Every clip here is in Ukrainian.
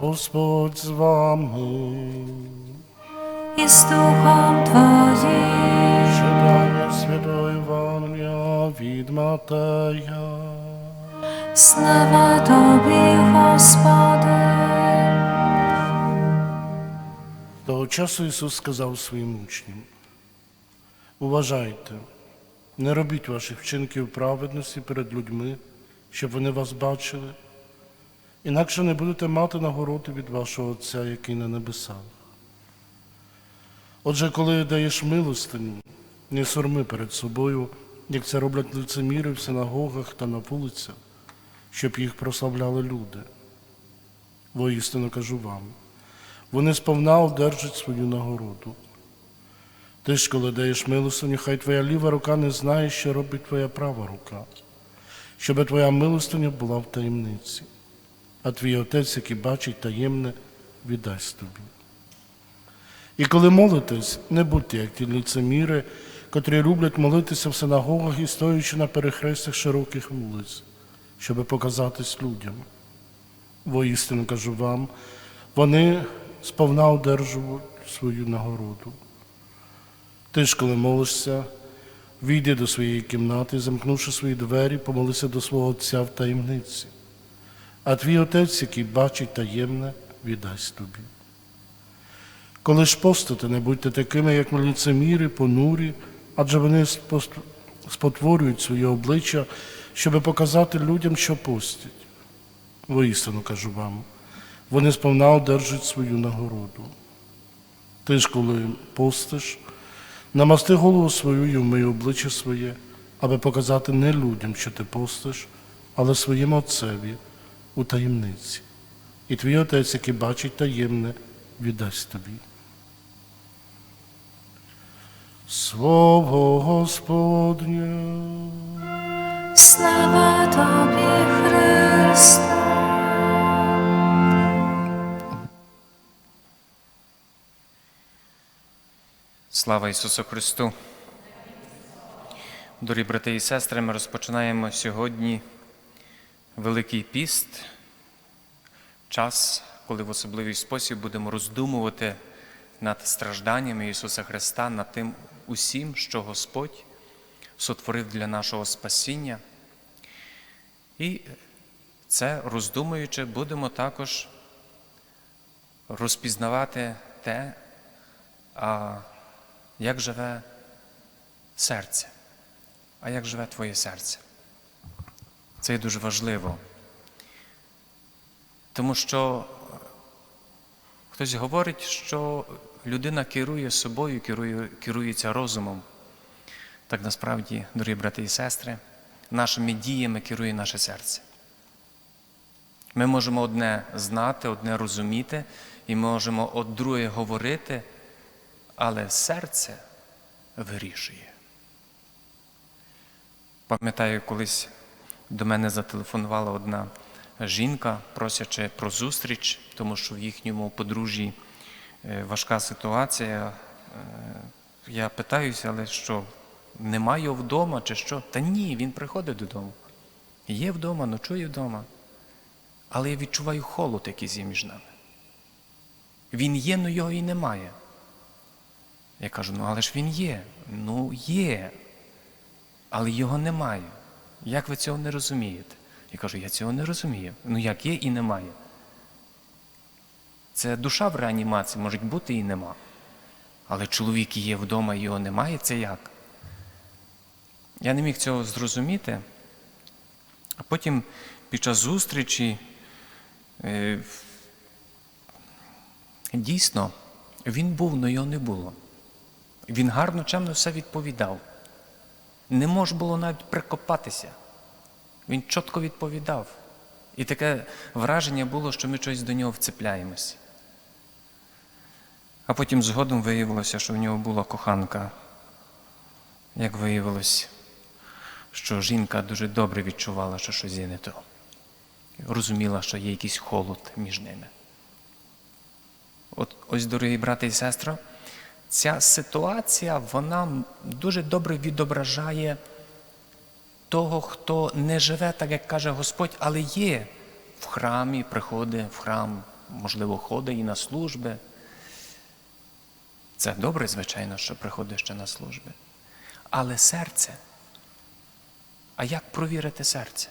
Господь з вами. і з Духом Твоїм. Читання Святої Євангелія від Матея. Слава Тобі, Господи. Того часу Ісус сказав своїм учням: Уважайте, не робіть ваших вчинків праведності перед людьми, щоб вони вас бачили, інакше не будете мати нагороди від вашого Отця, який на небесах. Отже, коли даєш милостиню, не сорми перед собою, як це роблять лицеміри в синагогах та на вулицях, щоб їх прославляли люди. Воістину кажу вам. Вони сповна одержать свою нагороду. Ти ж, коли даєш милостиню, хай твоя ліва рука не знає, що робить твоя права рука, щоб твоя милостиня була в таємниці, а твій отець, який бачить таємне, віддасть тобі. І коли молитесь, не будьте, як ті лицеміри, котрі люблять молитися в синагогах і стоячи на перехрестях широких вулиць, щоб показатись людям. Воістину кажу вам, вони сповна одержують свою нагороду. Ти ж, коли молишся, війди до своєї кімнати, замкнувши свої двері, помолися до свого Отця в таємниці, а твій Отець, який бачить таємне, віддасть тобі. Коли ж постите, не будьте такими, як лицеміри, понурі, адже вони спотворюють своє обличчя, щоб показати людям, що постять. Воістину кажу вам, вони сповна одержать свою нагороду. Ти ж, коли постиш, намасти голову свою і вмий обличчя своє, аби показати не людям, що ти постиш, але своєму Отцеві у таємниці. І твій Отець, який бачить таємне, віддасть тобі. Слово Господнє. Слава Тобі, Христе. Слава Ісусу Христу! Дорогі брати і сестри, ми розпочинаємо сьогодні Великий піст, час, коли в особливий спосіб будемо роздумувати над стражданнями Ісуса Христа, над тим усім, що Господь сотворив для нашого спасіння. І це роздумуючи, будемо також розпізнавати те, як живе серце, а як живе твоє серце. Це є дуже важливо. Тому що хтось говорить, що людина керує собою, керує, керується розумом. Так насправді, дорогі брати і сестри, нашими діями керує наше серце. Ми можемо одне знати, одне розуміти, і можемо од друге говорити, але серце вирішує. Пам'ятаю, колись до мене зателефонувала одна жінка, просячи про зустріч, тому що в їхньому подружжі е, важка ситуація. Е, Я питаюся, але що, немає його вдома чи що? Та ні, він приходить додому. Є вдома, ночує вдома. Але я відчуваю холод, якийсь є між нами. Він є, але його і немає. Я кажу, ну але ж він є. Ну є, але його немає. Як ви цього не розумієте? Я кажу, я цього не розумію. Ну як є і немає. Це душа в реанімації може бути і нема. Але чоловік є вдома і його немає, це як? Я не міг цього зрозуміти. А потім під час зустрічі е, дійсно він був, але його не було. Він гарно, чемно все відповідав. Не може було навіть прикопатися. Він чітко відповідав. І таке враження було, що ми щось до нього вцепляємось. А потім згодом виявилося, що в нього була коханка. Як виявилось, що жінка дуже добре відчувала, що щось є не то. Розуміла, що є якийсь холод між ними. От ось, дорогі брати і сестри, ця ситуація вона дуже добре відображає того, хто не живе так, як каже Господь, але є в храмі, приходить в храм можливо, ходить і на служби. Це добре, звичайно, що приходить ще на служби. Але серце. А як провірити серце?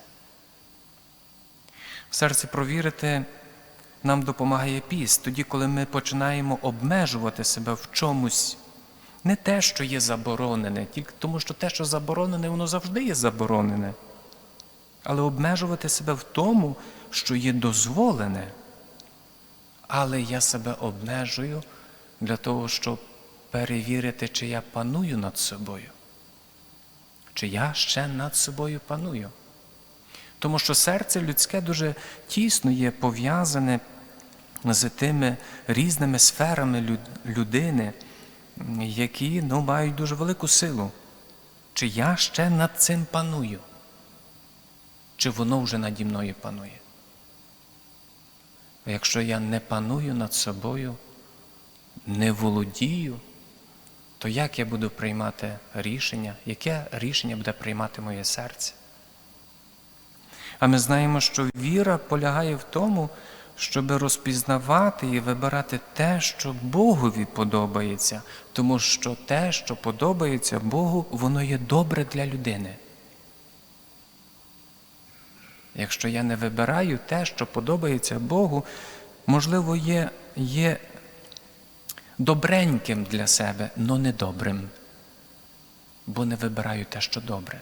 В Серце провірити нам допомагає піст, тоді, коли ми починаємо обмежувати себе в чомусь. Не те, що є заборонене, тільки тому що те, що заборонене, воно завжди є заборонене. Але обмежувати себе в тому, що є дозволене. Але я себе обмежую для того, щоб перевірити, чи я паную над собою, чи я ще над собою паную. Тому що серце людське дуже тісно є пов'язане з тими різними сферами людини, які ну, мають дуже велику силу. Чи я ще над цим паную? Чи воно вже наді мною панує? Якщо я не паную над собою, не володію, то як я буду приймати рішення? Яке рішення буде приймати моє серце? А ми знаємо, що віра полягає в тому, щоб розпізнавати і вибирати те, що Богові подобається, тому що те, що подобається Богу, воно є добре для людини. Якщо я не вибираю те, що подобається Богу, можливо, є, є добреньким для себе, але не добрим, бо не вибираю те, що добре.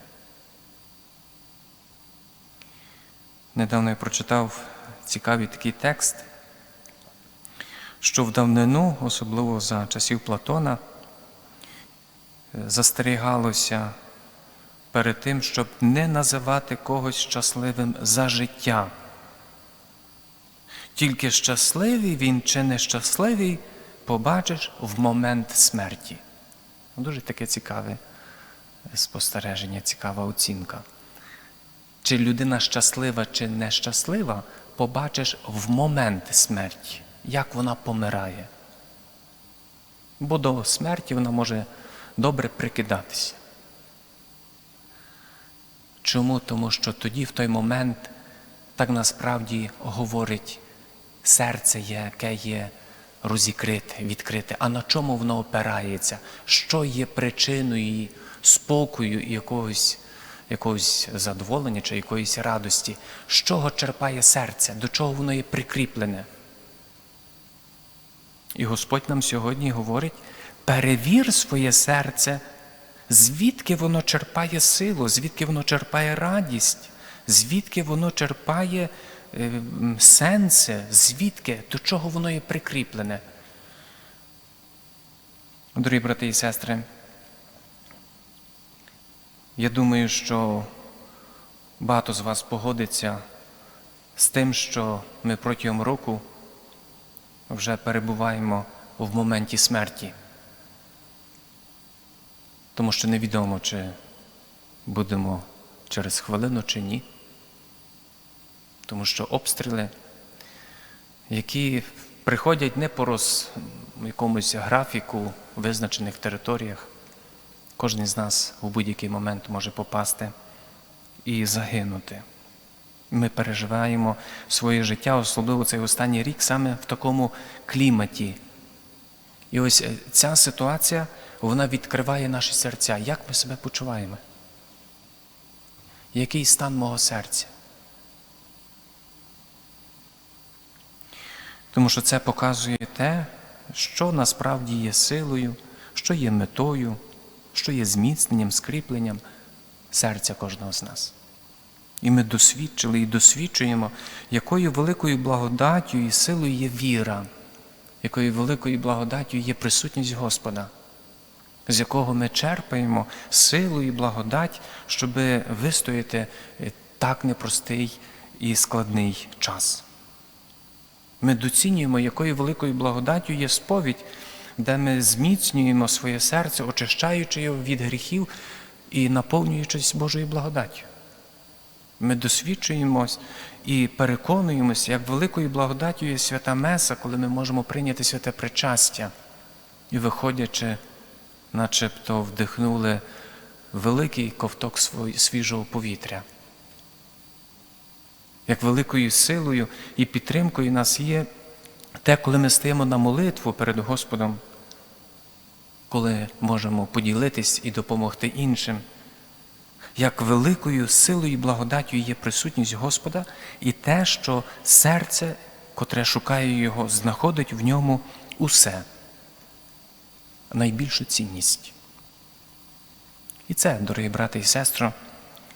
Недавно я прочитав цікавий такий текст, що в давнину, особливо за часів Платона, застерігалося перед тим, щоб не називати когось щасливим за життя. Тільки щасливий він чи нещасливий побачиш в момент смерті. Дуже таке цікаве спостереження, цікава оцінка. Чи людина щаслива, чи нещаслива, побачиш в момент смерті, як вона помирає. Бо до смерті вона може добре прикидатися. Чому? Тому що тоді, в той момент, так насправді говорить серце, яке є розікрите, відкрите. А на чому воно опирається? Що є причиною спокою і якогось, якогось задоволення чи якоїсь радості? З чого черпає серце? До чого воно є прикріплене? І Господь нам сьогодні говорить: перевір своє серце, звідки воно черпає силу, звідки воно черпає радість, звідки воно черпає е, сенси, звідки, до чого воно є прикріплене. Дорогі брати і сестри, я думаю, що багато з вас погодиться з тим, що ми протягом року вже перебуваємо в моменті смерті. Тому що невідомо, чи будемо через хвилину чи ні. Тому що обстріли, які приходять не по роз, якомусь графіку в визначених територіях, кожен з нас у будь-який момент може попасти і загинути. Ми переживаємо своє життя, особливо цей останній рік, саме в такому кліматі. І ось е, ця ситуація, вона відкриває наші серця. Як ми себе почуваємо? Який стан мого серця? Тому що це показує те, що насправді є силою, що є метою, що є зміцненням, скріпленням серця кожного з нас. І ми досвідчили і досвідчуємо, якою великою благодаттю і силою є віра, якою великою благодаттю є присутність Господа, з якого ми черпаємо силу і благодать, щоб вистояти е, так непростий і складний час. Ми доцінюємо, якою великою благодаттю є сповідь, де ми зміцнюємо своє серце, очищаючи його від гріхів і наповнюючись Божою благодаттю. Ми досвідчуємось і переконуємося, як великою благодаттю є свята Меса, коли ми можемо прийняти святе причастя і, виходячи, начебто вдихнули великий ковток свіжого повітря. Як великою силою і підтримкою нас є те, коли ми стаємо на молитву перед Господом, коли можемо поділитись і допомогти іншим, як великою силою і благодаттю є присутність Господа і те, що серце, котре шукає Його, знаходить в ньому усе, найбільшу цінність. І це, дорогі брати і сестри,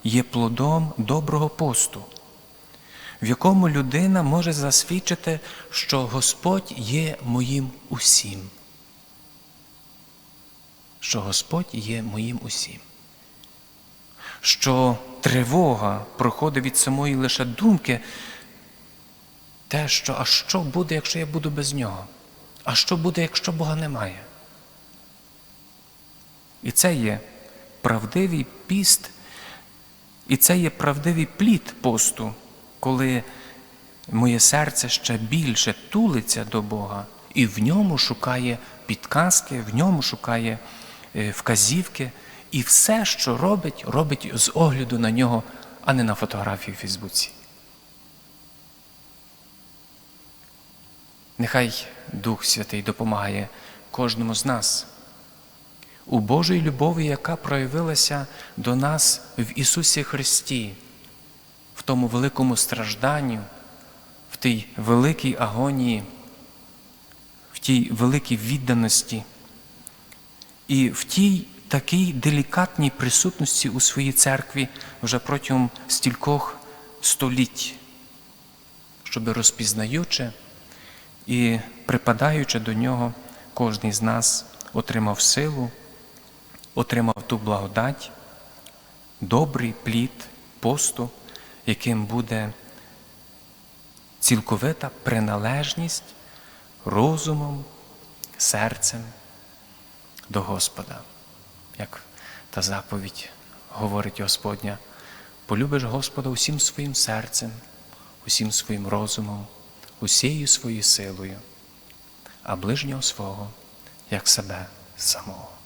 є плодом доброго посту, в якому людина може засвідчити, що Господь є моїм усім. Що Господь є моїм усім. Що тривога проходить від самої лише думки, те, що а що буде, якщо я буду без нього? А що буде, якщо Бога немає? І це є правдивий піст, і це є правдивий плід посту, коли моє серце ще більше тулиться до Бога і в ньому шукає підказки, в ньому шукає е, вказівки, і все, що робить, робить з огляду на нього, а не на фотографії в Фейсбуці. Нехай Дух Святий допомагає кожному з нас у Божій любові, яка проявилася до нас в Ісусі Христі, в тому великому стражданні, в тій великій агонії, в тій великій відданості і в тій такій делікатній присутності у своїй церкві вже протягом стількох століть, щоб розпізнаючи і припадаючи до нього, кожен з нас отримав силу, отримав ту благодать, добрий плід посту, яким буде цілковита приналежність розумом, серцем до Господа. Як та заповідь говорить Господня, полюбиш Господа усім своїм серцем, усім своїм розумом, усією своєю силою, а ближнього свого, як себе самого.